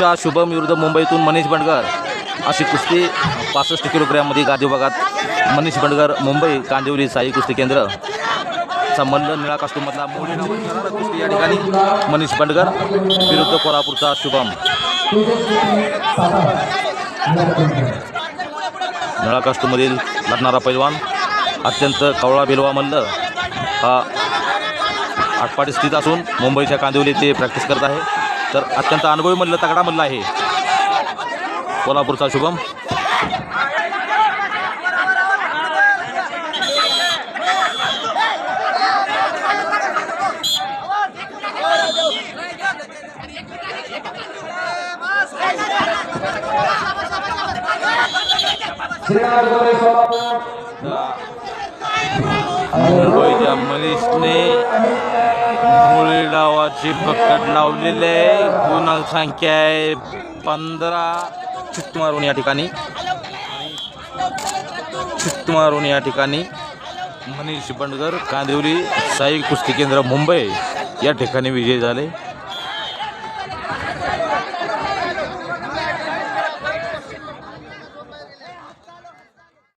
कोल्हापूरच्या शुभम विरुद्ध मुंबईतून मनीष बंडगर अशी कुस्ती पासष्ट किलोग्रॅममध्ये गादी विभागात मनीष बंडगर मुंबई कांदिवली साई कुस्ती केंद्र. संबंध निळा कास्टूममधला कुस्ती या ठिकाणी मनीष बंडगर विरुद्ध कोल्हापूरचा शुभम. निळा कास्टूमधील लढणारा पैलवान अत्यंत कवळा बिलवा मल्ल हा आटपाटी स्थित असून मुंबईच्या कांदिवली ते प्रॅक्टिस करत आहे. तर अत्यंत अनुभवी मल्ल तगडा मल्ल आहे. कोल्हापूरचा शुभम. मनीषने मुळी डावाची पकड लावलेली आहे. गुणांक संख्या आहे पंधरा. चित्त मारून या ठिकाणी. चित्त मारून या ठिकाणी मनीष बंडगर कांदिवली साई कुस्ती केंद्र मुंबई या ठिकाणी विजय झाले.